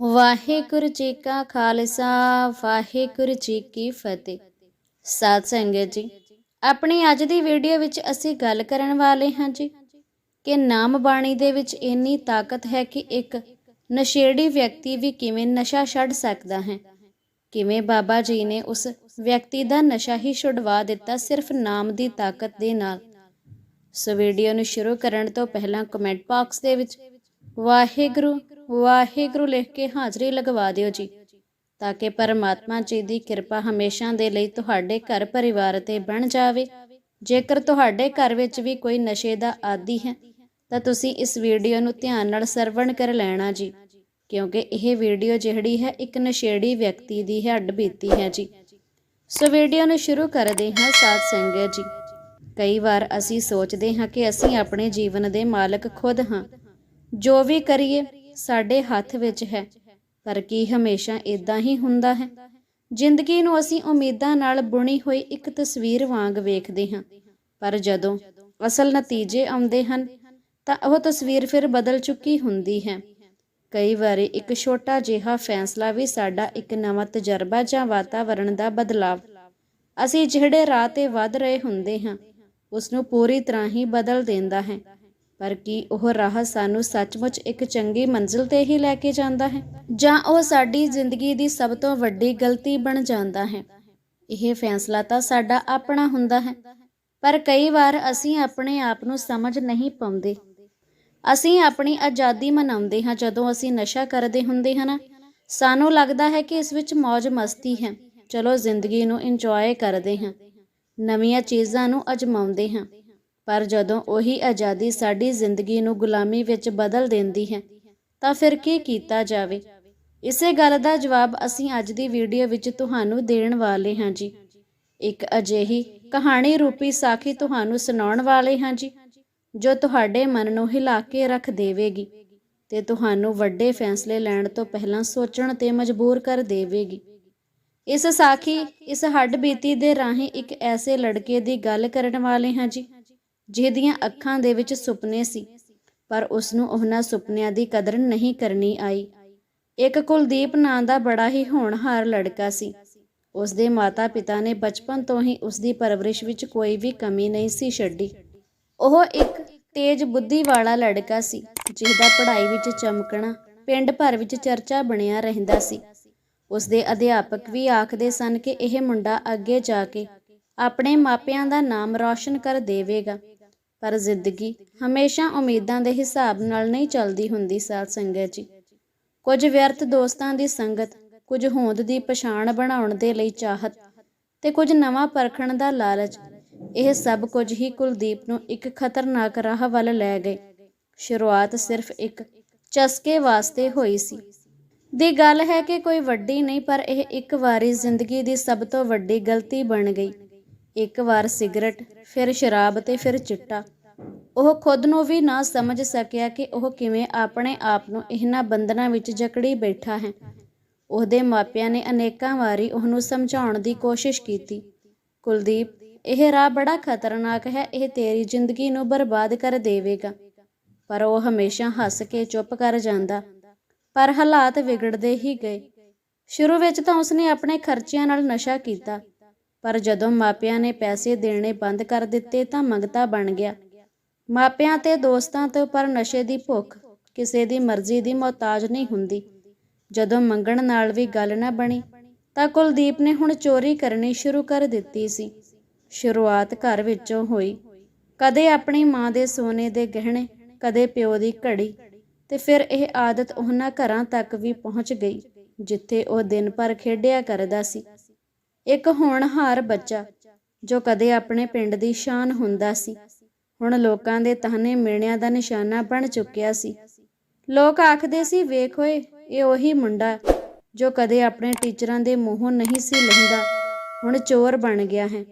ਵਾਹਿਗੁਰੂ ਜੀ ਕਾ ਖਾਲਸਾ, ਵਾਹਿਗੁਰੂ ਜੀ ਕੀ ਫਤਿਹ। ਸਾਧ ਸੰਗਤ ਜੀ, ਆਪਣੀ ਅੱਜ ਦੀ ਵੀਡੀਓ ਵਿੱਚ ਅਸੀਂ ਗੱਲ ਕਰਨ ਵਾਲੇ ਹਾਂ ਜੀ ਕਿ ਨਾਮ ਬਾਣੀ ਦੇ ਵਿੱਚ ਇੰਨੀ ਤਾਕਤ ਹੈ ਕਿ ਇੱਕ ਨਸ਼ੇੜੀ ਵਿਅਕਤੀ ਵੀ ਕਿਵੇਂ ਨਸ਼ਾ ਛੱਡ ਸਕਦਾ ਹੈ। ਕਿਵੇਂ ਬਾਬਾ ਜੀ ਨੇ ਉਸ ਵਿਅਕਤੀ ਦਾ ਨਸ਼ਾ ਹੀ ਛੁਡਵਾ ਦਿੱਤਾ ਸਿਰਫ ਨਾਮ ਦੀ ਤਾਕਤ ਦੇ ਨਾਲ। ਸੋ ਵੀਡੀਓ ਨੂੰ ਸ਼ੁਰੂ ਕਰਨ ਤੋਂ ਪਹਿਲਾਂ ਕਮੈਂਟ ਬਾਕਸ ਦੇ ਵਿੱਚ ਵਾਹਿਗੁਰੂ ਵਾਹਿਗੁਰੂ ਲਿਖ ਕੇ ਹਾਜ਼ਰੀ ਲਗਵਾ ਦਿਓ ਜੀ, ਤਾਂ ਕਿ ਪਰਮਾਤਮਾ ਜੀ ਦੀ ਕਿਰਪਾ ਹਮੇਸ਼ਾ ਦੇ ਲਈ ਤੁਹਾਡੇ ਘਰ ਪਰਿਵਾਰ ਤੇ ਬਣ ਜਾਵੇ। ਜੇਕਰ ਤੁਹਾਡੇ ਘਰ ਵਿੱਚ ਵੀ ਕੋਈ ਨਸ਼ੇ ਦਾ ਆਦੀ ਹੈ, ਤਾਂ ਤੁਸੀਂ ਇਸ ਵੀਡੀਓ ਨੂੰ ਧਿਆਨ ਨਾਲ ਸਰਵਣ ਕਰ ਲੈਣਾ ਜੀ, ਕਿਉਂਕਿ ਇਹ ਵੀਡੀਓ ਜਿਹੜੀ ਹੈ ਇੱਕ ਨਸ਼ੇੜੀ ਵਿਅਕਤੀ ਦੀ ਹੱਡ ਬੀਤੀ ਹੈ ਜੀ। ਸੋ ਵੀਡੀਓ ਨੂੰ ਸ਼ੁਰੂ ਕਰਦੇ ਹਾਂ ਸਾਧ ਸੰਗਤ ਜੀ। ਕਈ ਵਾਰ ਅਸੀਂ ਸੋਚਦੇ ਹਾਂ ਕਿ ਅਸੀਂ ਆਪਣੇ ਜੀਵਨ ਦੇ ਮਾਲਕ ਖੁਦ ਹਾਂ। ਜੋ ਵੀ ਕਰੀਏ ਸਾਡੇ ਹੱਥ ਵਿੱਚ ਹੈ। ਪਰ ਕੀ ਹਮੇਸ਼ਾ ਇਦਾਂ ਹੀ ਹੁੰਦਾ ਹੈ? ਜ਼ਿੰਦਗੀ ਨੂੰ ਅਸੀਂ ਉਮੀਦਾਂ ਨਾਲ ਬੁਣੀ ਹੋਈ ਇੱਕ ਤਸਵੀਰ ਵਾਂਗ ਵੇਖਦੇ ਹਾਂ। ਪਰ ਜਦੋਂ ਅਸਲ ਨਤੀਜੇ ਆਉਂਦੇ ਹਨ, ਤਾਂ ਉਹ ਤਸਵੀਰ ਫਿਰ ਬਦਲ ਚੁੱਕੀ ਹੁੰਦੀ ਹੈ। ਕਈ ਵਾਰੀ ਇੱਕ ਛੋਟਾ ਜਿਹਾ ਫੈਸਲਾ ਵੀ ਸਾਡਾ ਇੱਕ ਨਵਾਂ ਤਜਰਬਾ ਜਾਂ ਵਾਤਾਵਰਣ ਦਾ ਬਦਲਾਵ। ਅਸੀਂ ਜਿਹੜੇ ਰਾਹ ਤੇ ਵੱਧ ਰਹੇ ਹੁੰਦੇ ਹਾਂ ਉਸ ਨੂੰ ਪੂਰੀ ਤਰ੍ਹਾਂ ਹੀ ਬਦਲ ਦਿੰਦਾ ਹੈ। ਪਰ ਕੀ ਉਹ ਰਾਹ ਸਾਨੂੰ ਸੱਚਮੁੱਚ ਇੱਕ ਚੰਗੀ ਮੰਜ਼ਿਲ ਤੇ ਹੀ ਲੈ ਕੇ ਜਾਂਦਾ ਹੈ? ਜਾਂ ਉਹ ਸਾਡੀ ਜ਼ਿੰਦਗੀ ਦੀ ਸਭ ਤੋਂ ਵੱਡੀ ਗਲਤੀ ਬਣ ਜਾਂਦਾ ਹੈ? ਇਹ ਫੈਸਲਾ ਤਾਂ ਸਾਡਾ ਆਪਣਾ ਹੁੰਦਾ ਹੈ। ਪਰ ਕਈ ਵਾਰ ਅਸੀਂ ਆਪਣੇ ਆਪ ਨੂੰ ਸਮਝ ਨਹੀਂ ਪਾਉਂਦੇ। ਅਸੀਂ ਆਪਣੀ ਆਜ਼ਾਦੀ ਮਨਾਉਂਦੇ ਹਾਂ ਜਦੋਂ ਅਸੀਂ ਨਸ਼ਾ ਕਰਦੇ ਹੁੰਦੇ ਹਾਂ ਸਾਨੂੰ ਲੱਗਦਾ ਹੈ ਕਿ ਇਸ ਵਿੱਚ ਮौज ਮਸਤੀ ਹੈ। ਚਲੋ ਜ਼ਿੰਦਗੀ ਨੂੰ ਇੰਜੋਏ ਕਰਦੇ ਹਾਂ। ਨਵੀਆਂ ਚੀਜ਼ਾਂ ਨੂੰ ਅਜਮਾਉਂਦੇ ਹਾਂ। ਪਰ ਜਦੋਂ ਉਹੀ ਆਜ਼ਾਦੀ ਸਾਡੀ ਜ਼ਿੰਦਗੀ ਨੂੰ ਗੁਲਾਮੀ ਵਿੱਚ ਬਦਲ ਦਿੰਦੀ ਹੈ, ਤਾਂ ਫਿਰ ਕੀ ਕੀਤਾ ਜਾਵੇ? ਇਸੇ ਗੱਲ ਦਾ ਜਵਾਬ ਅਸੀਂ ਅੱਜ ਦੀ ਵੀਡੀਓ ਵਿੱਚ ਤੁਹਾਨੂੰ ਦੇਣ ਵਾਲੇ ਹਾਂ ਜੀ। ਇੱਕ ਅਜਿਹੀ ਕਹਾਣੀ ਰੂਪੀ ਸਾਖੀ ਤੁਹਾਨੂੰ ਸੁਣਾਉਣ ਵਾਲੇ ਹਾਂ ਜੀ, ਜੋ ਤੁਹਾਡੇ ਮਨ ਨੂੰ ਹਿਲਾ ਕੇ ਰੱਖ ਦੇਵੇਗੀ ਤੇ ਤੁਹਾਨੂੰ ਵੱਡੇ ਫੈਸਲੇ ਲੈਣ ਤੋਂ ਪਹਿਲਾਂ ਸੋਚਣ ਤੇ ਮਜਬੂਰ ਕਰ ਦੇਵੇਗੀ। ਇਸ ਸਾਖੀ, ਇਸ ਹੱਡ ਬੀਤੀ ਦੇ ਰਾਹੀਂ ਇੱਕ ਐਸੇ ਲੜਕੇ ਦੀ ਗੱਲ ਕਰਨ ਵਾਲੇ ਹਾਂ ਜੀ ਜਿਹਦੀਆਂ ਅੱਖਾਂ ਦੇ ਵਿੱਚ ਸੁਪਨੇ ਸੀ, ਪਰ ਉਸ ਨੂੰ ਉਹਨਾਂ ਸੁਪਨਿਆਂ ਦੀ ਕਦਰ ਨਹੀਂ ਕਰਨੀ ਆਈ। ਇੱਕ ਕੁਲਦੀਪ ਨਾਂ ਦਾ ਬੜਾ ਹੀ ਹੋਣਹਾਰ ਲੜਕਾ ਸੀ। ਉਸ ਦੇ ਮਾਤਾ-ਪਿਤਾ ਨੇ ਬਚਪਨ ਤੋਂ ਹੀ ਉਸ ਦੀ ਪਰਵਰਿਸ਼ ਵਿੱਚ ਕੋਈ ਵੀ ਕਮੀ ਨਹੀਂ ਸੀ ਛੱਡੀ। ਉਹ ਇੱਕ ਤੇਜ਼ ਬੁੱਧੀ ਵਾਲਾ ਲੜਕਾ ਸੀ, ਜਿਹਦਾ ਪੜ੍ਹਾਈ ਵਿੱਚ ਚਮਕਣਾ, ਪਿੰਡ ਭਰ ਵਿੱਚ ਚਰਚਾ ਬਣਿਆ ਰਹਿੰਦਾ ਸੀ। ਉਸ ਦੇ ਅਧਿਆਪਕ ਵੀ ਆਖਦੇ ਸਨ ਕਿ ਇਹ ਮੁੰਡਾ ਅੱਗੇ ਜਾ ਕੇ ਆਪਣੇ ਮਾਪਿਆਂ ਦਾ ਨਾਮ ਰੌਸ਼ਨ ਕਰ ਦੇਵੇਗਾ। ਪਰ ਜ਼ਿੰਦਗੀ ਹਮੇਸ਼ਾ ਉਮੀਦਾਂ ਦੇ ਹਿਸਾਬ ਨਾਲ ਨਹੀਂ ਚੱਲਦੀ ਹੁੰਦੀ, ਸਾਧ ਸੰਗਤ ਜੀ। ਕੁਝ ਵਿਅਰਥ ਦੋਸਤਾਂ ਦੀ ਸੰਗਤ, ਕੁਝ ਹੋਂਦ ਦੀ ਪਛਾਣ ਬਣਾਉਣ ਦੇ ਲਈ ਚਾਹਤ ਤੇ ਕੁਝ ਨਵਾਂ ਪਰਖਣ ਦਾ ਲਾਲਚ, ਇਹ ਸਭ ਕੁਝ ਹੀ ਕੁਲਦੀਪ ਨੂੰ ਇੱਕ ਖਤਰਨਾਕ ਰਾਹ ਵੱਲ ਲੈ ਗਏ। ਸ਼ੁਰੂਆਤ ਸਿਰਫ ਇੱਕ ਚਸਕੇ ਵਾਸਤੇ ਹੋਈ ਸੀ। ਦੀ ਗੱਲ ਹੈ ਕਿ ਕੋਈ ਵੱਡੀ ਨਹੀਂ, ਪਰ ਇਹ ਇੱਕ ਵਾਰੀ ਜ਼ਿੰਦਗੀ ਦੀ ਸਭ ਤੋਂ ਵੱਡੀ ਗਲਤੀ ਬਣ ਗਈ। ਇੱਕ ਵਾਰ ਸਿਗਰਟ, ਫਿਰ ਸ਼ਰਾਬ ਤੇ ਫਿਰ ਚਿੱਟਾ। ਉਹ ਖੁਦ ਨੂੰ ਵੀ ਨਾ ਸਮਝ ਸਕਿਆ ਕਿ ਉਹ ਕਿਵੇਂ ਆਪਣੇ ਆਪ ਨੂੰ ਇਹਨਾਂ ਬੰਧਨਾਂ ਵਿੱਚ ਜਕੜੀ ਬੈਠਾ ਹੈ। ਉਹਦੇ ਮਾਪਿਆਂ ਨੇ ਅਨੇਕਾਂ ਵਾਰੀ ਉਹਨੂੰ ਸਮਝਾਉਣ ਦੀ ਕੋਸ਼ਿਸ਼ ਕੀਤੀ। ਕੁਲਦੀਪ, ਇਹ ਰਾਹ ਬੜਾ ਖਤਰਨਾਕ ਹੈ, ਇਹ ਤੇਰੀ ਜ਼ਿੰਦਗੀ ਨੂੰ ਬਰਬਾਦ ਕਰ ਦੇਵੇਗਾ। ਪਰ ਉਹ ਹਮੇਸ਼ਾ ਹੱਸ ਕੇ ਚੁੱਪ ਕਰ ਜਾਂਦਾ, ਪਰ ਹਾਲਾਤ ਵਿਗੜਦੇ ਹੀ ਗਏ। ਸ਼ੁਰੂ ਵਿੱਚ ਤਾਂ ਉਸਨੇ ਆਪਣੇ ਖਰਚਿਆਂ ਨਾਲ ਨਸ਼ਾ ਕੀਤਾ ਪਰ ਜਦੋਂ ਮਾਪਿਆਂ ਨੇ ਪੈਸੇ ਦੇਣੇ ਬੰਦ ਕਰ ਦਿੱਤੇ ਤਾਂ ਮੰਗਤਾ ਬਣ ਗਿਆ। ਮਾਪਿਆਂ ਤੇ ਦੋਸਤਾਂ ਤੋਂ ਪਰ ਨਸ਼ੇ ਦੀ ਭੁੱਖ, ਕਿਸੇ ਦੀ ਮਰਜ਼ੀ ਦੀ ਮੁਹਤਾਜ ਨਹੀਂ ਹੁੰਦੀ। ਜਦੋਂ ਮੰਗਣ ਨਾਲ ਵੀ ਗੱਲ ਨਾ ਬਣੀ, ਤਾਂ ਕੁਲਦੀਪ ਨੇ ਹੁਣ ਚੋਰੀ ਕਰਨੀ ਸ਼ੁਰੂ ਕਰ ਦਿੱਤੀ ਸੀ। ਸ਼ੁਰੂਆਤ ਘਰ ਵਿੱਚੋਂ ਹੋਈ। ਕਦੇ ਆਪਣੀ ਮਾਂ ਦੇ ਸੋਨੇ ਦੇ ਗਹਿਣੇ, ਕਦੇ ਪਿਓ ਦੀ ਘੜੀ ਤੇ ਫਿਰ ਇਹ ਆਦਤ ਉਹਨਾਂ ਘਰਾਂ ਤੱਕ ਵੀ ਪਹੁੰਚ ਗਈ, ਜਿੱਥੇ ਉਹ ਦਿਨ ਭਰ ਖੇਡਿਆ ਕਰਦਾ ਸੀ। ਇੱਕ ਹੋਣਹਾਰ ਬੱਚਾ, ਜੋ ਕਦੇ ਆਪਣੇ ਪਿੰਡ ਦੀ ਸ਼ਾਨ ਹੁੰਦਾ ਸੀ। ਹੁਣ ਲੋਕਾਂ ਦੇ ਤਾਹਨੇ ਮਿਹਣਿਆਂ ਦਾ ਨਿਸ਼ਾਨਾ ਬਣ ਚੁੱਕਿਆ ਸੀ। ਲੋਕ ਆਖਦੇ ਸੀ, ਵੇਖ ਓਏ, ਇਹ ਉਹੀ ਮੁੰਡਾ ਜੋ ਕਦੇ ਆਪਣੇ ਟੀਚਰਾਂ ਦੇ ਮੂੰਹੋਂ ਨਹੀਂ ਸੀ ਲੰਘਦਾ ਹੁਣ ਚੋਰ ਬਣ ਗਿਆ ਹੈ।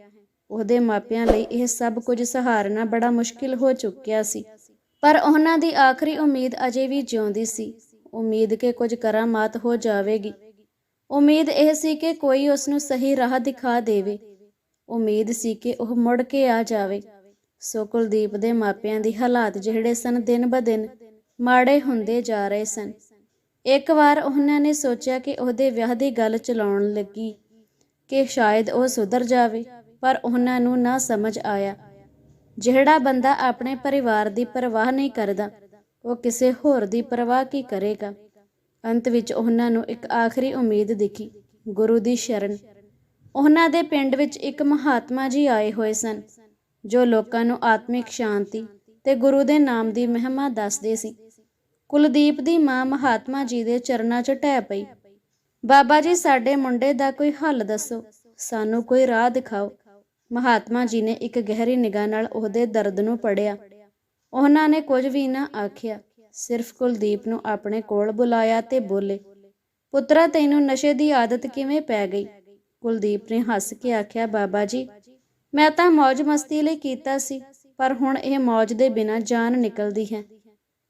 ਉਹਦੇ ਮਾਪਿਆਂ ਲਈ ਇਹ ਸਭ ਕੁਝ ਸਹਾਰਨਾ ਬੜਾ ਮੁਸ਼ਕਿਲ ਹੋ ਚੁੱਕਿਆ ਸੀ। ਪਰ ਉਹਨਾਂ ਦੀ ਆਖਰੀ ਉਮੀਦ ਅਜੇ ਵੀ ਜਿਉਂਦੀ ਸੀ। ਉਮੀਦ ਕਿ ਕੁਝ ਕਰਾਮਾਤ ਹੋ ਜਾਵੇਗੀ। ਉਮੀਦ ਇਹ ਸੀ ਕਿ ਕੋਈ ਉਸ ਨੂੰ ਸਹੀ ਰਾਹ ਦਿਖਾ ਦੇਵੇ। ਉਮੀਦ ਸੀ ਕਿ ਉਹ ਮੁੜ ਕੇ ਆ ਜਾਵੇ। ਸੋ ਕੁਲਦੀਪ ਦੇ ਮਾਪਿਆਂ ਦੀ ਹਾਲਾਤ ਜਿਹੜੇ ਸਨ ਦਿਨ ਬ ਦਿਨ ਮਾੜੇ ਹੁੰਦੇ ਜਾ ਰਹੇ ਸਨ। ਇੱਕ ਵਾਰ ਉਹਨਾਂ ਨੇ ਸੋਚਿਆ ਕਿ ਉਹਦੇ ਵਿਆਹ ਦੀ ਗੱਲ ਚਲਾਉਣ ਲੱਗੀ ਕਿ ਸ਼ਾਇਦ ਉਹ ਸੁਧਰ ਜਾਵੇ, ਪਰ ਉਹਨਾਂ ਨੂੰ ਨਾ ਸਮਝ ਆਇਆ। ਜਿਹੜਾ ਬੰਦਾ ਆਪਣੇ ਪਰਿਵਾਰ ਦੀ ਪਰਵਾਹ ਨਹੀਂ ਕਰਦਾ, ਉਹ ਕਿਸੇ ਹੋਰ ਦੀ ਪਰਵਾਹ ਕੀ ਕਰੇਗਾ? ਅੰਤ ਵਿੱਚ ਉਹਨਾਂ ਨੂੰ ਇੱਕ ਆਖਰੀ ਉਮੀਦ ਦਿਖੀ, ਗੁਰੂ ਦੀ ਸ਼ਰਨ। ਉਹਨਾਂ ਦੇ ਪਿੰਡ ਵਿੱਚ ਇੱਕ ਮਹਾਤਮਾ ਜੀ ਆਏ ਹੋਏ ਸਨ, ਜੋ ਲੋਕਾਂ ਨੂੰ ਆਤਮਿਕ ਸ਼ਾਂਤੀ ਤੇ ਗੁਰੂ ਦੇ ਨਾਮ ਦੀ ਮਹਿਮਾ ਦੱਸਦੇ ਸੀ। ਕੁਲਦੀਪ ਦੀ ਮਾਂ ਮਹਾਤਮਾ ਜੀ ਦੇ ਚਰਨਾਂ 'ਚ ਟਹਿ ਪਈ। ਬਾਬਾ ਜੀ, ਸਾਡੇ ਮੁੰਡੇ ਦਾ ਕੋਈ ਹੱਲ ਦੱਸੋ, ਸਾਨੂੰ ਕੋਈ ਰਾਹ ਦਿਖਾਓ। ਮਹਾਤਮਾ ਜੀ ਨੇ ਇੱਕ ਗਹਿਰੀ ਨਿਗਾਹ ਨਾਲ ਉਹਦੇ ਦਰਦ ਨੂੰ ਪੜਿਆ ਉਹਨਾਂ ਨੇ ਕੁਝ ਵੀ ਨਾ ਆਖਿਆ। ਸਿਰਫ ਕੁਲਦੀਪ ਨੂੰ ਆਪਣੇ ਕੋਲ ਬੁਲਾਇਆ ਤੇ ਬੋਲੇ, ਪੁੱਤਰਾ, ਤੈਨੂੰ ਨਸ਼ੇ ਦੀ ਆਦਤ ਕਿਵੇਂ ਪੈ ਗਈ? ਕੁਲਦੀਪ ਨੇ ਹੱਸ ਕੇ ਆਖਿਆ, ਬਾਬਾ ਜੀ, ਮੈਂ ਤਾਂ ਮौज ਮਸਤੀ ਲਈ ਕੀਤਾ ਸੀ, ਪਰ ਹੁਣ ਇਹ ਮौज ਦੇ ਬਿਨਾਂ ਜਾਨ ਨਿਕਲਦੀ ਹੈ।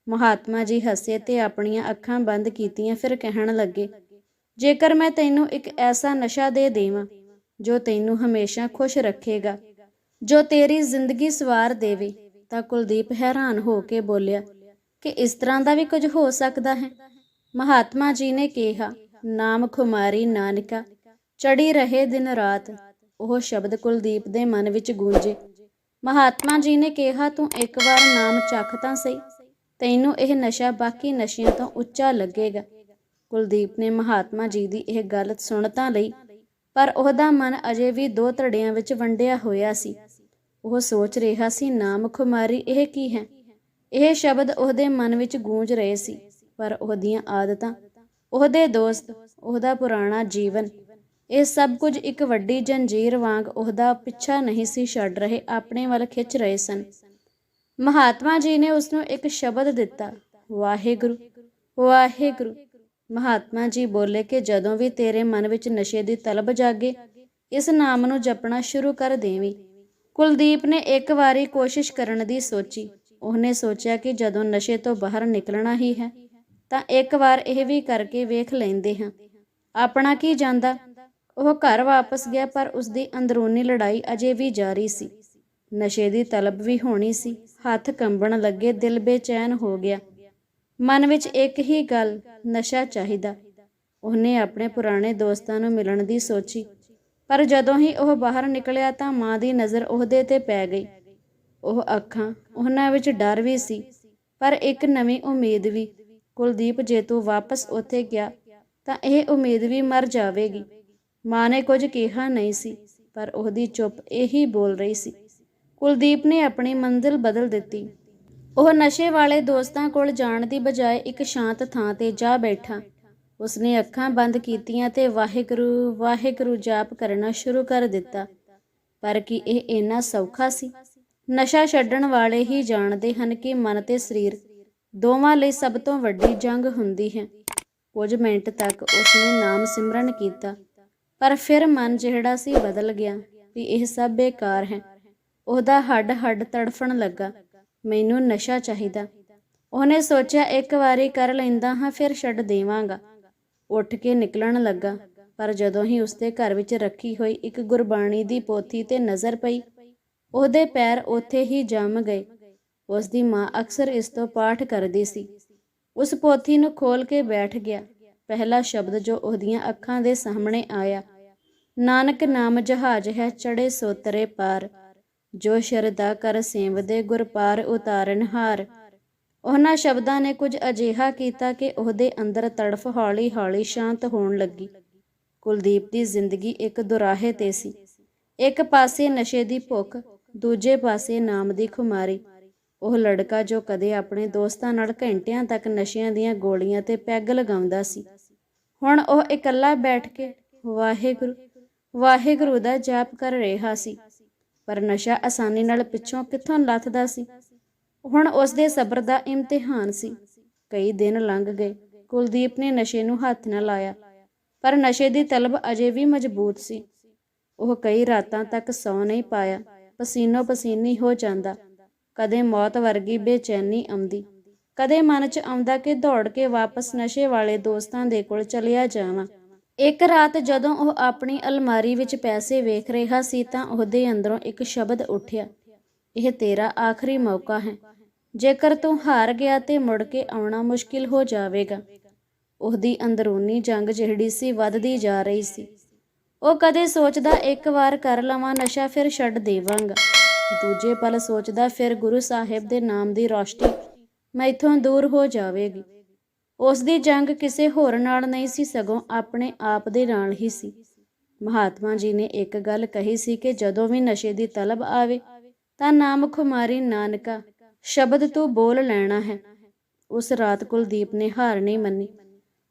ਮਹਾਤਮਾ ਜੀ ਹੱਸੇ ਤੇ ਆਪਣੀਆਂ ਅੱਖਾਂ ਬੰਦ ਕੀਤੀਆਂ, ਫਿਰ ਕਹਿਣ ਲੱਗੇ, ਜੇਕਰ ਮੈਂ ਤੈਨੂੰ ਇੱਕ ਐਸਾ ਨਸ਼ਾ ਦੇ ਦੇਵਾਂ, ਜੋ ਤੈਨੂੰ ਹਮੇਸ਼ਾ ਖੁਸ਼ ਰੱਖੇਗਾ, ਜੋ ਤੇਰੀ ਜ਼ਿੰਦਗੀ ਸਵਾਰ ਦੇਵੇ, ਤਾਂ ਕੁਲਦੀਪ ਹੈਰਾਨ ਹੋ ਕੇ ਬੋਲਿਆ ਕਿ ਇਸ ਤਰ੍ਹਾਂ ਦਾ ਵੀ ਕੁਝ ਹੋ ਸਕਦਾ ਹੈ। ਮਹਾਤਮਾ ਜੀ ਨੇ ਕਿਹਾ, ਨਾਮ ਖੁਮਾਰੀ ਨਾਨਕਾ ਚੜੀ ਰਹੇ ਦਿਨ ਰਾਤ। ਉਹ ਸ਼ਬਦ ਕੁਲਦੀਪ ਦੇ ਮਨ ਵਿੱਚ ਗੂੰਜੇ। ਮਹਾਤਮਾ ਜੀ ਨੇ ਕਿਹਾ, ਤੂੰ ਇੱਕ ਵਾਰ ਨਾਮ ਚੱਖ ਤਾਂ ਸਹੀ। ਤੈਨੂੰ ਇਹ ਨਸ਼ਾ ਬਾਕੀ ਨਸ਼ਿਆਂ ਤੋਂ ਉੱਚਾ ਲੱਗੇਗਾ। ਕੁਲਦੀਪ ਨੇ ਮਹਾਤਮਾ ਜੀ ਦੀ ਇਹ ਗੱਲ ਸੁਣ ਤਾਂ ਲਈ, ਪਰ ਉਹਦਾ ਮਨ ਅਜੇ ਵੀ ਦੋ ਧੜਿਆਂ ਵਿੱਚ ਵੰਡਿਆ ਹੋਇਆ ਸੀ। ਉਹ ਸੋਚ ਰਿਹਾ ਸੀ, ਨਾਮ ਖੁਮਾਰੀ ਇਹ ਕੀ ਹੈ? ਇਹ ਸ਼ਬਦ ਉਹਦੇ ਮਨ ਵਿੱਚ ਗੂੰਜ ਰਹੇ ਸੀ, ਪਰ ਉਹਦੀਆਂ ਆਦਤਾਂ, ਉਹਦੇ ਦੋਸਤ, ਉਹਦਾ ਪੁਰਾਣਾ ਜੀਵਨ, ਇਹ ਸਭ ਕੁਝ ਇੱਕ ਵੱਡੀ ਜੰਜੀਰ ਵਾਂਗ ਉਹਦਾ ਪਿੱਛਾ ਨਹੀਂ ਸੀ ਛੱਡ ਰਹੇ, ਆਪਣੇ ਵੱਲ ਖਿੱਚ ਰਹੇ ਸਨ। ਮਹਾਤਮਾ ਜੀ ਨੇ ਉਸ ਨੂੰ ਇੱਕ ਸ਼ਬਦ ਦਿੱਤਾ, ਵਾਹਿਗੁਰੂ ਵਾਹਿਗੁਰੂ। ਮਹਾਤਮਾ ਜੀ ਬੋਲੇ ਕਿ ਜਦੋਂ ਵੀ ਤੇਰੇ ਮਨ ਵਿੱਚ ਨਸ਼ੇ ਦੀ ਤਲਬ ਜਾਗੇ, ਇਸ ਨਾਮ ਨੂੰ ਜਪਣਾ ਸ਼ੁਰੂ ਕਰ ਦੇਵੀਂ। ਕੁਲਦੀਪ ਨੇ ਇੱਕ ਵਾਰੀ ਕੋਸ਼ਿਸ਼ ਕਰਨ ਦੀ ਸੋਚੀ ਉਹਨੇ ਸੋਚਿਆ ਕਿ ਜਦੋਂ ਨਸ਼ੇ ਤੋਂ ਬਾਹਰ ਨਿਕਲਣਾ ਹੀ ਹੈ, ਤਾਂ ਇੱਕ ਵਾਰ ਇਹ ਵੀ ਕਰਕੇ ਵੇਖ ਲੈਂਦੇ ਹਾਂ। ਆਪਣਾ ਕੀ ਜਾਂਦਾ? ਉਹ ਘਰ ਵਾਪਸ ਗਿਆ, ਪਰ ਉਸ ਦੀ ਅੰਦਰੂਨੀ ਲੜਾਈ ਅਜੇ ਵੀ ਜਾਰੀ ਸੀ। ਨਸ਼ੇ ਦੀ ਤਲਬ ਵੀ ਹੋਣੀ ਸੀ। ਹੱਥ ਕੰਬਣ ਲੱਗੇ, ਦਿਲ ਬੇਚੈਨ ਹੋ ਗਿਆ। ਮਨ ਵਿੱਚ ਇੱਕ ਹੀ ਗੱਲ, ਨਸ਼ਾ ਚਾਹੀਦਾ। ਉਹਨੇ ਆਪਣੇ ਪੁਰਾਣੇ ਦੋਸਤਾਂ ਨੂੰ ਮਿਲਣ ਦੀ ਸੋਚੀ। ਪਰ ਜਦੋਂ ਹੀ ਉਹ ਬਾਹਰ ਨਿਕਲਿਆ, ਤਾਂ ਮਾਂ ਦੀ ਨਜ਼ਰ ਉਹਦੇ ਤੇ ਪੈ ਗਈ। ਉਹ ਅੱਖਾਂ ਉਹਨਾਂ ਵਿੱਚ ਡਰ ਵੀ ਸੀ। ਪਰ ਇੱਕ ਨਵੀਂ ਉਮੀਦ ਵੀ, ਕੁਲਦੀਪ ਜੇ ਤੂੰ ਵਾਪਸ ਉੱਥੇ ਗਿਆ, ਤਾਂ ਇਹ ਉਮੀਦ ਵੀ ਮਰ ਜਾਵੇਗੀ। ਮਾਂ ਨੇ ਕੁਝ ਕਿਹਾ ਨਹੀਂ ਸੀ, ਪਰ ਉਹਦੀ ਚੁੱਪ ਇਹੀ ਬੋਲ ਰਹੀ ਸੀ। ਕੁਲਦੀਪ ਨੇ ਆਪਣੀ ਮੰਜ਼ਿਲ ਬਦਲ ਦਿੱਤੀ। ਉਹ ਨਸ਼ੇ ਵਾਲੇ ਦੋਸਤਾਂ ਕੋਲ ਜਾਣ ਦੀ ਬਜਾਏ ਇੱਕ ਸ਼ਾਂਤ ਥਾਂ ਤੇ ਜਾ ਬੈਠਾ। ਉਸਨੇ ਅੱਖਾਂ ਬੰਦ ਕੀਤੀਆਂ ਤੇ ਵਾਹਿਗੁਰੂ ਵਾਹਿਗੁਰੂ ਜਾਪ ਕਰਨਾ ਸ਼ੁਰੂ ਕਰ ਦਿੱਤਾ। ਪਰ ਕੀ ਇਹ ਇੰਨਾ ਸੌਖਾ ਸੀ? ਨਸ਼ਾ ਛੱਡਣ ਵਾਲੇ ਹੀ ਜਾਣਦੇ ਹਨ ਕਿ ਮਨ ਤੇ ਸਰੀਰ ਦੋਵਾਂ ਲਈ ਸਭ ਤੋਂ ਵੱਡੀ ਜੰਗ ਹੁੰਦੀ ਹੈ। ਕੁਝ ਮਿੰਟ ਤੱਕ ਉਸਨੇ ਨਾਮ ਸਿਮਰਨ ਕੀਤਾ, ਪਰ ਫਿਰ ਮਨ ਜਿਹੜਾ ਸੀ ਬਦਲ ਗਿਆ ਵੀ ਇਹ ਸਭ ਬੇਕਾਰ ਹੈ। ਉਹਦਾ ਹੱਡ ਹੱਡ ਤੜਫਣ ਲੱਗਾ, ਮੈਨੂੰ ਨਸ਼ਾ ਚਾਹੀਦਾ। ਉਹਨੇ ਸੋਚਿਆ ਇੱਕ ਵਾਰੀ ਕਰ ਲੈਂਦਾ ਹਾਂ, ਫਿਰ ਛੱਡ ਦੇਵਾਂਗਾ। ਉੱਠ ਕੇ ਨਿਕਲਣ ਲੱਗਾ, ਪਰ ਜਦੋਂ ਹੀ ਉਸਦੇ ਘਰ ਵਿੱਚ ਰੱਖੀ ਹੋਈ ਇੱਕ ਗੁਰਬਾਣੀ ਦੀ ਪੋਥੀ ਤੇ ਨਜ਼ਰ ਪਈ ਉਹਦੇ ਪੈਰ ਉੱਥੇ ਹੀ ਜੰਮ ਗਏ। ਉਸ ਦੀ ਮਾਂ ਅਕਸਰ ਇਸ ਤੋਂ ਪਾਠ ਕਰਦੀ ਸੀ। ਉਸ ਪੋਥੀ ਨੂੰ ਖੋਲ ਕੇ ਬੈਠ ਗਿਆ। ਪਹਿਲਾ ਸ਼ਬਦ ਜੋ ਉਹਦੀਆਂ ਅੱਖਾਂ ਦੇ ਸਾਹਮਣੇ ਆਇਆ, ਨਾਨਕ ਨਾਮ ਜਹਾਜ ਹੈ ਚੜੇ ਸੋਤਰੇ ਪਾਰ, ਜੋ ਸ਼ਰਦਾ ਕਰ ਸੇਵਦੇ ਗੁਰ ਪਾਰ ਉਤਾਰਨ ਹਾਰ। ਉਹਨਾਂ ਸ਼ਬਦਾਂ ਨੇ ਕੁਝ ਅਜਿਹਾ ਕੀਤਾ ਕਿ ਉਹਦੇ ਅੰਦਰ ਤੜਫ ਹੌਲੀ-ਹੌਲੀ ਸ਼ਾਂਤ ਹੋਣ ਲੱਗੀ। ਕੁਲਦੀਪ ਦੀ ਜ਼ਿੰਦਗੀ ਇੱਕ ਦੁਰਾਹੇ ਤੇ ਸੀ। ਇੱਕ ਪਾਸੇ ਨਸ਼ੇ ਦੀ ਭੁੱਖ ਦੂਜੇ ਪਾਸੇ ਨਾਮ ਦੀ ਖੁਮਾਰੀ। ਉਹ ਲੜਕਾ ਜੋ ਕਦੇ ਆਪਣੇ ਦੋਸਤਾਂ ਨਾਲ ਘੰਟਿਆਂ ਤੱਕ ਨਸ਼ਿਆਂ ਦੀਆਂ ਗੋਲੀਆਂ ਤੇ ਪੈਗ ਲਗਾਉਂਦਾ ਸੀ। ਹੁਣ ਉਹ ਇਕੱਲਾ ਬੈਠ ਕੇ ਵਾਹਿਗੁਰੂ ਵਾਹਿਗੁਰੂ ਦਾ ਜਾਪ ਕਰ ਰਿਹਾ ਸੀ। ਪਰ ਨਸ਼ਾ ਆਸਾਨੀ ਨਾਲ ਪਿੱਛੋਂ ਕਿੱਥੋਂ ਲੱਥਦਾ ਸੀ? ਹੁਣ ਉਸ ਦੇ ਸਬਰ ਦਾ ਇਮਤਿਹਾਨ ਸੀ। ਕਈ ਦਿਨ ਲੰਘ ਗਏ। ਕੁਲਦੀਪ ਨੇ ਨਸ਼ੇ ਨੂੰ ਹੱਥ ਨਾ ਲਾਇਆ। ਪਰ ਨਸ਼ੇ ਦੀ ਤਲਬ ਅਜੇ ਵੀ ਮਜ਼ਬੂਤ ਸੀ। ਉਹ ਕਈ ਰਾਤਾਂ ਤੱਕ ਸੌ ਨਹੀਂ ਪਾਇਆ। ਪਸੀਨੋ ਪਸੀਨੀ ਹੋ ਜਾਂਦਾ। ਕਦੇ ਮੌਤ ਵਰਗੀ ਬੇਚੈਨੀ ਆਉਂਦੀ। ਕਦੇ ਮਨ 'ਚ ਆਉਂਦਾ ਕਿ ਦੌੜ ਕੇ ਵਾਪਸ ਨਸ਼ੇ ਵਾਲੇ ਦੋਸਤਾਂ ਦੇ ਕੋਲ ਚਲਿਆ ਜਾਵਾਂ। ਇੱਕ ਰਾਤ ਜਦੋਂ ਉਹ ਆਪਣੀ ਅਲਮਾਰੀ ਵਿੱਚ ਪੈਸੇ ਵੇਖ ਰਿਹਾ ਸੀ ਤਾਂ ਉਹਦੇ ਅੰਦਰੋਂ ਇੱਕ ਸ਼ਬਦ ਉੱਠਿਆ। ਇਹ ਤੇਰਾ ਆਖਰੀ ਮੌਕਾ ਹੈ। ਜੇਕਰ ਤੂੰ ਹਾਰ ਗਿਆ ਤੇ ਮੁੜ ਕੇ ਆਉਣਾ ਮੁਸ਼ਕਿਲ ਹੋ ਜਾਵੇਗਾ। ਉਹਦੀ ਅੰਦਰੂਨੀ ਜੰਗ ਜਿਹੜੀ ਸੀ ਵੱਧਦੀ ਜਾ ਰਹੀ ਸੀ। ਉਹ ਕਦੇ ਸੋਚਦਾ, ਇੱਕ ਵਾਰ ਕਰ ਲਵਾਂ ਨਸ਼ਾ, ਫਿਰ ਛੱਡ ਦੇਵਾਂਗਾ। ਦੂਜੇ ਪਲ ਸੋਚਦਾ, ਫਿਰ ਗੁਰੂ ਸਾਹਿਬ ਦੇ ਨਾਮ ਦੀ ਰੋਸ਼ਨੀ ਮੈਥੋਂ ਦੂਰ ਹੋ ਜਾਵੇਗੀ। ਉਸ ਦੀ ਜੰਗ ਕਿਸੇ ਹੋਰ ਨਾਲ ਨਹੀਂ ਸੀ, ਸਗੋਂ ਆਪਣੇ ਆਪ ਦੇ ਨਾਲ ਹੀ ਸੀ। ਮਹਾਤਮਾ ਜੀ ਨੇ ਇੱਕ ਗੱਲ ਕਹੀ ਸੀ ਕਿ ਜਦੋਂ ਵੀ ਨਸ਼ੇ ਦੀ ਤਲਬ ਆਵੇ, ਤਾਂ ਨਾਮ ਖੁਮਾਰੀ, ਨਾਨਕਾ, ਸ਼ਬਦ ਤੂੰ ਬੋਲ ਲੈਣਾ ਹੈ। ਉਸ ਰਾਤ ਕੁਲਦੀਪ ਨੇ ਹਾਰ ਨਹੀਂ ਮੰਨੀ।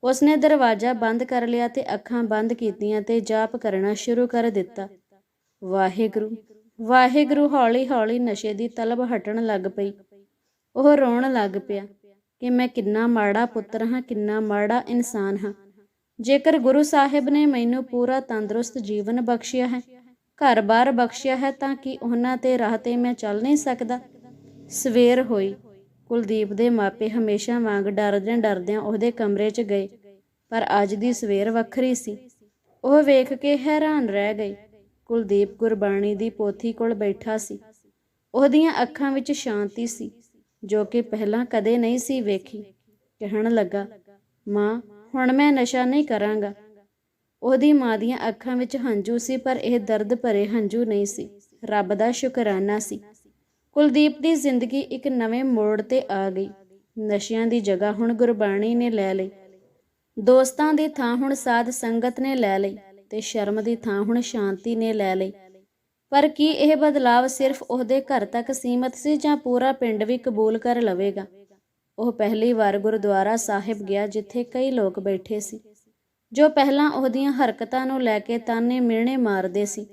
ਉਸਨੇ ਦਰਵਾਜ਼ਾ ਬੰਦ ਕਰ ਲਿਆ ਤੇ ਅੱਖਾਂ ਬੰਦ ਕੀਤੀਆਂ ਤੇ ਜਾਪ ਕਰਨਾ ਸ਼ੁਰੂ ਕਰ ਦਿੱਤਾ। ਵਾਹਿਗੁਰੂ ਵਾਹਿਗੁਰੂ, ਹੌਲੀ ਹੌਲੀ ਨਸ਼ੇ ਦੀ ਤਲਬ ਹਟਣ ਲੱਗ ਪਈ। ਉਹ ਰੋਣ ਲੱਗ ਪਿਆ ਕਿ ਮੈਂ ਕਿੰਨਾ ਮਾੜਾ ਪੁੱਤਰ ਹਾਂ, ਕਿੰਨਾ ਮਾੜਾ ਇਨਸਾਨ ਹਾਂ। ਜੇਕਰ ਗੁਰੂ ਸਾਹਿਬ ਨੇ ਮੈਨੂੰ ਪੂਰਾ ਤੰਦਰੁਸਤ ਜੀਵਨ ਬਖਸ਼ਿਆ ਹੈ, ਘਰ-ਬਾਰ ਬਖਸ਼ਿਆ ਹੈ, ਤਾਂ ਕਿ ਉਹਨਾਂ ਤੇ ਰਾਹ ਤੇ ਮੈਂ ਚੱਲ ਨਹੀਂ ਸਕਦਾ? ਸਵੇਰ ਹੋਈ। ਕੁਲਦੀਪ ਦੇ ਮਾਪੇ ਹਮੇਸ਼ਾ ਵਾਂਗ ਡਰਦਿਆਂ ਡਰਦਿਆਂ ਉਹਦੇ ਕਮਰੇ 'ਚ ਗਏ, ਪਰ ਅੱਜ ਦੀ ਸਵੇਰ ਵੱਖਰੀ ਸੀ। ਉਹ ਵੇਖ ਕੇ ਹੈਰਾਨ ਰਹਿ ਗਏ ਕੁਲਦੀਪ ਗੁਰਬਾਣੀ ਦੀ ਪੋਥੀ ਕੋਲ ਬੈਠਾ ਸੀ। ਉਹਦੀਆਂ ਅੱਖਾਂ ਵਿੱਚ ਸ਼ਾਂਤੀ ਸੀ, ਜੋ ਕਿ ਪਹਿਲਾਂ ਕਦੇ ਨਹੀਂ ਸੀ ਵੇਖੀ। ਕਹਿਣ ਲੱਗਾ, ਮਾਂ, ਹੁਣ ਮੈਂ ਨਸ਼ਾ ਨਹੀਂ ਕਰਾਂਗਾ। ਉਹਦੀ ਮਾਂ ਦੀਆਂ ਅੱਖਾਂ ਵਿੱਚ ਹੰਝੂ ਸੀ, ਪਰ ਇਹ ਦਰਦ ਭਰੇ ਹੰਝੂ ਨਹੀਂ ਸੀ। ਰੱਬ ਦਾ ਸ਼ੁਕਰਾਨਾ ਸੀ। ਕੁਲਦੀਪ ਦੀ ਜ਼ਿੰਦਗੀ ਇੱਕ ਨਵੇਂ ਮੋੜ ਤੇ ਆ ਗਈ। ਨਸ਼ਿਆਂ ਦੀ ਜਗ੍ਹਾ ਹੁਣ ਗੁਰਬਾਣੀ ਨੇ ਲੈ ਲਈ। ਦੋਸਤਾਂ ਦੀ ਥਾਂ ਹੁਣ ਸਾਧ ਸੰਗਤ ਨੇ ਲੈ ਲਈ ਤੇ ਸ਼ਰਮ ਦੀ ਥਾਂ ਹੁਣ ਸ਼ਾਂਤੀ ਨੇ ਲੈ ਲਈ। ਪਰ ਕੀ ਇਹ ਬਦਲਾਵ ਸਿਰਫ ਉਹਦੇ ਘਰ ਤੱਕ ਸੀਮਤ ਸੀ ਜਾਂ ਪੂਰਾ ਪਿੰਡ ਵੀ ਕਬੂਲ ਕਰ ਲਵੇਗਾ? ਉਹ ਪਹਿਲੀ ਵਾਰ ਗੁਰਦੁਆਰਾ ਸਾਹਿਬ ਗਿਆ ਜਿੱਥੇ ਕਈ ਲੋਕ ਬੈਠੇ ਸੀ। ਜੋ ਪਹਿਲਾਂ ਉਹਦੀਆਂ ਹਰਕਤਾਂ ਨੂੰ ਲੈ ਕੇ ਤਾਨੇ ਮਿਹਣੇ ਮਾਰਦੇ ਸੀ।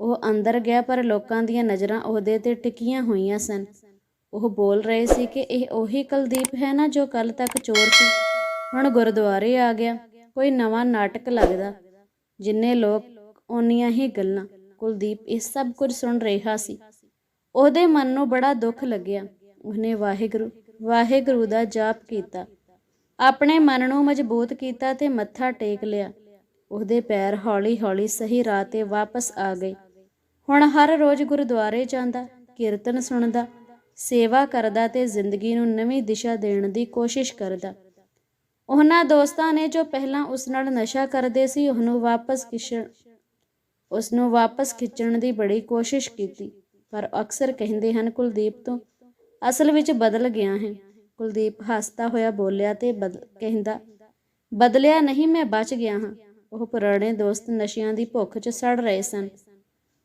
ਉਹ ਅੰਦਰ ਗਿਆ, ਪਰ ਲੋਕਾਂ ਦੀਆਂ ਨਜ਼ਰਾਂ ਉਹਦੇ ਤੇ ਟਿਕੀਆਂ ਹੋਈਆਂ ਸਨ। ਉਹ ਬੋਲ ਰਹੇ ਸੀ ਕਿ ਇਹ ਉਹੀ ਕੁਲਦੀਪ ਹੈ ਨਾ ਜੋ ਕੱਲ ਤੱਕ ਚੋਰ ਸੀ। ਹੁਣ ਗੁਰਦੁਆਰੇ ਆ ਗਿਆ। ਕੋਈ ਨਵਾਂ ਨਾਟਕ ਲੱਗਦਾ। ਜਿੰਨੇ ਲੋਕ ਓਨੀਆਂ ਹੀ ਗੱਲਾਂ, ਕੁਲਦੀਪ ਇਹ ਸਭ ਕੁਝ ਸੁਣ ਰਿਹਾ ਸੀ। ਉਹਦੇ ਮਨ ਨੂੰ ਬੜਾ ਦੁੱਖ ਲੱਗਿਆ। ਉਹਨੇ ਵਾਹਿਗੁਰੂ ਵਾਹਿਗੁਰੂ ਦਾ ਜਾਪ ਕੀਤਾ। ਆਪਣੇ ਮਨ ਨੂੰ ਮਜ਼ਬੂਤ ਕੀਤਾ ਤੇ ਮੱਥਾ ਟੇਕ ਲਿਆ। ਉਹਦੇ ਪੈਰ ਹੌਲੀ-ਹੌਲੀ ਸਹੀ ਰਾਹ ਤੇ ਵਾਪਸ ਆ ਗਏ। ਹੁਣ ਹਰ ਰੋਜ਼ ਗੁਰਦੁਆਰੇ ਜਾਂਦਾ, ਕੀਰਤਨ ਸੁਣਦਾ, ਸੇਵਾ ਕਰਦਾ ਤੇ ਜ਼ਿੰਦਗੀ ਨੂੰ ਨਵੀਂ ਦਿਸ਼ਾ ਦੇਣ ਦੀ ਕੋਸ਼ਿਸ਼ ਕਰਦਾ। ਉਹਨਾਂ ਦੋਸਤਾਂ ਨੇ ਜੋ ਪਹਿਲਾਂ ਉਸ ਨਾਲ ਨਸ਼ਾ ਕਰਦੇ ਸੀ, ਉਹਨੂੰ ਵਾਪਸ ਖਿੱਚਣ ਉਸ ਨੂੰ ਵਾਪਸ ਖਿੱਚਣ ਦੀ ਬੜੀ ਕੋਸ਼ਿਸ਼ ਕੀਤੀ, ਪਰ ਅਕਸਰ ਕਹਿੰਦੇ ਹਨ, ਕੁਲਦੀਪ, ਤੋਂ ਅਸਲ ਵਿੱਚ ਬਦਲ ਗਿਆ ਹੈ। ਕੁਲਦੀਪ ਹੱਸਦਾ ਹੋਇਆ ਬੋਲਿਆ ਤੇ ਬਦ, ਕਹਿੰਦਾ, ਬਦਲਿਆ ਨਹੀਂ, ਮੈਂ ਬਚ ਗਿਆ ਹਾਂ। ਉਹ ਪੁਰਾਣੇ ਦੋਸਤ ਨਸ਼ਿਆਂ ਦੀ ਭੁੱਖ 'ਚ ਸੜ ਰਹੇ ਸਨ।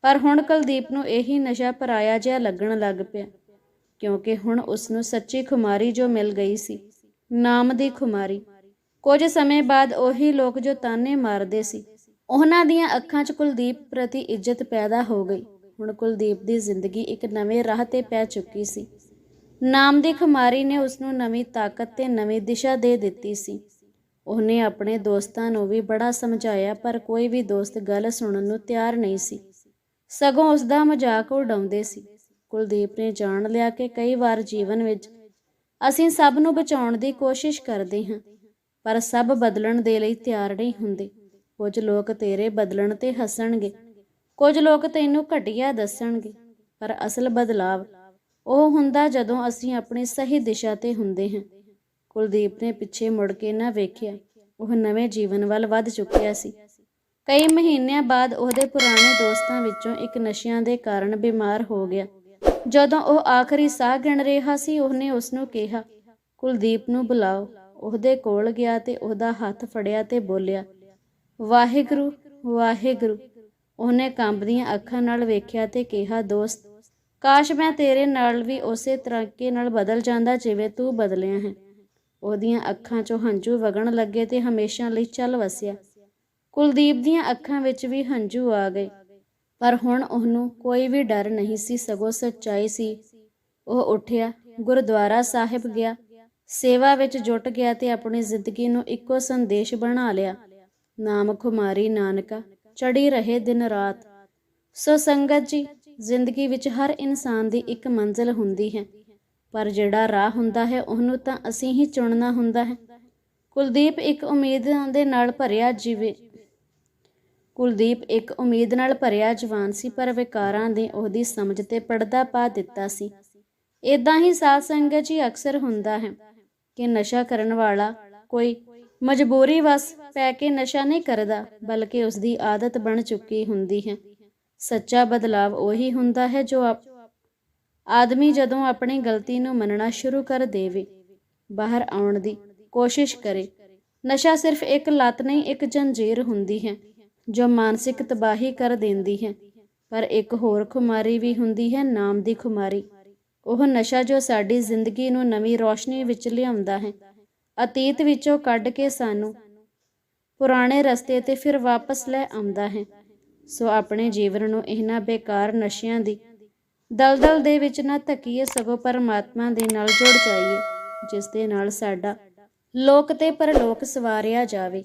ਪਰ ਹੁਣ ਕੁਲਦੀਪ ਨੂੰ ਇਹੀ ਨਸ਼ਾ ਪਰਾਇਆ ਜਿਹਾ ਲੱਗਣ ਲੱਗ ਪਿਆ, ਕਿਉਂਕਿ ਹੁਣ ਉਸ ਨੂੰ ਸੱਚੀ ਖੁਮਾਰੀ ਜੋ ਮਿਲ ਗਈ ਸੀ, ਨਾਮ ਦੀ ਖੁਮਾਰੀ। ਕੁਝ ਸਮੇਂ ਬਾਅਦ ਉਹੀ ਲੋਕ ਜੋ ਤਾਨੇ ਮਾਰਦੇ ਸੀ, ਉਹਨਾਂ ਦੀਆਂ ਅੱਖਾਂ 'ਚ ਕੁਲਦੀਪ ਪ੍ਰਤੀ ਇੱਜ਼ਤ ਪੈਦਾ ਹੋ ਗਈ। ਹੁਣ ਕੁਲਦੀਪ ਦੀ ਜ਼ਿੰਦਗੀ ਇੱਕ ਨਵੇਂ ਰਾਹ ਤੇ ਪੈ ਚੁੱਕੀ ਸੀ। ਨਾਮ ਦੀ ਖੁਮਾਰੀ ਨੇ ਉਸ ਨੂੰ ਨਵੀਂ ਤਾਕਤ ਤੇ ਨਵੀਂ ਦਿਸ਼ਾ ਦੇ ਦਿੱਤੀ ਸੀ। ਉਹਨੇ ਆਪਣੇ ਦੋਸਤਾਂ ਨੂੰ ਵੀ ਬੜਾ ਸਮਝਾਇਆ, ਪਰ ਕੋਈ ਵੀ ਦੋਸਤ ਗੱਲ ਸੁਣਨ ਨੂੰ ਤਿਆਰ ਨਹੀਂ ਸੀ। ਸਗੋਂ ਉਸ ਦਾ ਮਜ਼ਾਕ ਉਡਾਉਂਦੇ ਸੀ। ਕੁਲਦੀਪ ਨੇ ਜਾਣ ਲਿਆ ਕਿ ਕਈ ਵਾਰ ਜੀਵਨ ਵਿੱਚ ਅਸੀਂ ਸਭ ਨੂੰ ਬਚਾਉਣ ਦੀ ਕੋਸ਼ਿਸ਼ ਕਰਦੇ ਹਾਂ, ਪਰ ਸਭ ਬਦਲਣ ਦੇ ਲਈ ਤਿਆਰ ਨਹੀਂ ਹੁੰਦੇ। ਕੁਝ ਲੋਕ ਤੇਰੇ ਬਦਲਣ ਤੇ ਹੱਸਣਗੇ, ਕੁਝ ਲੋਕ ਤੈਨੂੰ ਘਟੀਆ ਦੱਸਣਗੇ, ਪਰ ਅਸਲ ਬਦਲਾਵ ਉਹ ਹੁੰਦਾ ਜਦੋਂ ਅਸੀਂ ਆਪਣੀ ਸਹੀ ਦਿਸ਼ਾ ਤੇ ਹੁੰਦੇ ਹਾਂ। ਕੁਲਦੀਪ ਨੇ ਪਿੱਛੇ ਮੁੜ ਕੇ ਨਾ ਵੇਖਿਆ, ਉਹ ਨਵੇਂ ਜੀਵਨ ਵੱਲ ਵੱਧ ਚੁੱਕਿਆ ਸੀ। ਕਈ ਮਹੀਨਿਆਂ ਬਾਅਦ ਉਹਦੇ ਪੁਰਾਣੇ ਦੋਸਤਾਂ ਵਿੱਚੋਂ ਇੱਕ ਨਸ਼ਿਆਂ ਦੇ ਕਾਰਨ ਬਿਮਾਰ ਹੋ ਗਿਆ। ਜਦੋਂ ਉਹ ਆਖਰੀ ਸਾਹ ਗਿਣ ਰਿਹਾ ਸੀ, ਉਹਨੇ ਉਸ ਨੂੰ ਕਿਹਾ, ਕੁਲਦੀਪ ਨੂੰ ਬੁਲਾਓ। ਉਹਦੇ ਕੋਲ ਗਿਆ ਤੇ ਉਹਦਾ ਹੱਥ ਫੜਿਆ ਤੇ ਬੋਲਿਆ, ਵਾਹਿਗੁਰੂ ਵਾਹਿਗੁਰੂ। ਉਹਨੇ ਕੰਬਦੀਆਂ ਅੱਖਾਂ ਨਾਲ ਵੇਖਿਆ ਤੇ ਕਿਹਾ, ਦੋਸਤ, ਕਾਸ਼ ਮੈਂ ਤੇਰੇ ਨਾਲ ਵੀ ਉਸੇ ਤਰੀਕੇ ਨਾਲ ਬਦਲ ਜਾਂਦਾ ਜਿਵੇਂ ਤੂੰ ਬਦਲਿਆ ਹੈ। ਉਹਦੀਆਂ ਅੱਖਾਂ 'ਚੋਂ ਹੰਝੂ ਵਗਣ ਲੱਗੇ ਤੇ ਹਮੇਸ਼ਾ ਲਈ ਚੱਲ ਵਸਿਆ। ਕੁਲਦੀਪ ਦੀਆਂ ਅੱਖਾਂ ਵਿੱਚ ਵੀ ਹੰਝੂ ਆ ਗਏ। ਪਰ ਹੁਣ ਉਹਨੂੰ ਕੋਈ ਵੀ ਡਰ ਨਹੀਂ ਸੀ, ਸਗੋਂ ਸੱਚਾਈ ਸੀ। ਉਹ ਉੱਠਿਆ, ਗੁਰਦੁਆਰਾ ਸਾਹਿਬ ਗਿਆ। ਸੇਵਾ ਵਿੱਚ ਜੁਟ ਗਿਆ ਤੇ ਆਪਣੀ ਜ਼ਿੰਦਗੀ ਨੂੰ ਇੱਕੋ ਸੰਦੇਸ਼ ਬਣਾ ਲਿਆ। ਨਾਮ ਖੁਮਾਰੀ ਨਾਨਕਾ ਚੜੀ ਰਹੇ ਦਿਨ ਰਾਤ। ਸੋ ਸੰਗਤ ਜੀ, ਜ਼ਿੰਦਗੀ ਵਿੱਚ ਹਰ ਇਨਸਾਨ ਦੀ ਇੱਕ ਮੰਜ਼ਿਲ ਹੁੰਦੀ ਹੈ। ਪਰ ਜਿਹੜਾ ਰਾਹ ਹੁੰਦਾ ਹੈ, ਉਹਨੂੰ ਤਾਂ ਅਸੀਂ ਹੀ ਚੁਣਨਾ ਹੁੰਦਾ ਹੈ। ਕੁਲਦੀਪ ਇੱਕ ਉਮੀਦ ਦੇ ਨਾਲ ਭਰਿਆ ਜੀਵੇ। ਕੁਲਦੀਪ ਇੱਕ ਉਮੀਦ ਨਾਲ ਭਰਿਆ ਜਵਾਨ ਸੀ, ਪਰ ਵਿਕਾਰਾਂ ਨੇ ਉਹਦੀ ਸਮਝ ਤੇ ਪਰਦਾ ਪਾ ਦਿੱਤਾ ਸੀ। ਇਦਾਂ ਹੀ ਸਾਧ ਸੰਗਤ ਜੀ ਅਕਸਰ ਹੁੰਦਾ ਹੈ ਕਿ ਨਸ਼ਾ ਕਰਨ ਵਾਲਾ ਕੋਈ ਮਜਬੂਰੀ ਵਸ ਪੈ ਕੇ ਨਸ਼ਾ ਨਹੀਂ ਕਰਦਾ, ਬਲਕਿ ਉਸ ਦੀ ਆਦਤ ਬਣ ਚੁੱਕੀ ਹੁੰਦੀ ਹੈ। ਸੱਚਾ ਬਦਲਾਵ ਉਹੀ ਹੁੰਦਾ ਹੈ ਜੋ ਆਦਮੀ ਜਦੋਂ ਆਪਣੀ ਗਲਤੀ ਨੂੰ ਮੰਨਣਾ ਸ਼ੁਰੂ ਕਰ ਦੇਵੇ, ਬਾਹਰ ਆਉਣ ਦੀ ਕੋਸ਼ਿਸ਼ ਕਰੇ। ਨਸ਼ਾ ਸਿਰਫ ਇੱਕ ਲੱਤ ਨਹੀਂ, ਇੱਕ ਜੰਜੀਰ ਹੁੰਦੀ ਹੈ। ਜੋ ਮਾਨਸਿਕ ਤਬਾਹੀ ਕਰ ਦਿੰਦੀ ਹੈ, ਪਰ ਇੱਕ ਹੋਰ ਖੁਮਾਰੀ ਵੀ ਹੁੰਦੀ ਹੈ ਨਾਮ ਦੀ ਖੁਮਾਰੀ। ਉਹ ਨਸ਼ਾ ਜੋ ਸਾਡੀ ਜ਼ਿੰਦਗੀ ਨੂੰ ਨਵੀਂ ਰੋਸ਼ਨੀ ਵਿੱਚ ਲਿਆਉਂਦਾ ਹੈ। ਅਤੀਤ ਵਿੱਚੋਂ ਕੱਢ ਕੇ ਸਾਨੂੰ ਪੁਰਾਣੇ ਰਸਤੇ ਤੇ ਫਿਰ ਵਾਪਸ ਲੈ ਆਉਂਦਾ ਹੈ। ਸੋ ਆਪਣੇ ਜੀਵਨ ਨੂੰ ਇਹਨਾਂ ਬੇਕਾਰ ਨਸ਼ਿਆਂ ਦੀ ਦਲਦਲ ਦੇ ਵਿੱਚ ਨਾ ਧੱਕੀਏ, ਸਗੋਂ ਪਰਮਾਤਮਾ ਦੇ ਨਾਲ ਜੁੜ ਜਾਈਏ, ਜਿਸ ਦੇ ਨਾਲ ਸਾਡਾ ਲੋਕ ਤੇ ਪਰਲੋਕ ਸਵਾਰਿਆ ਜਾਵੇ।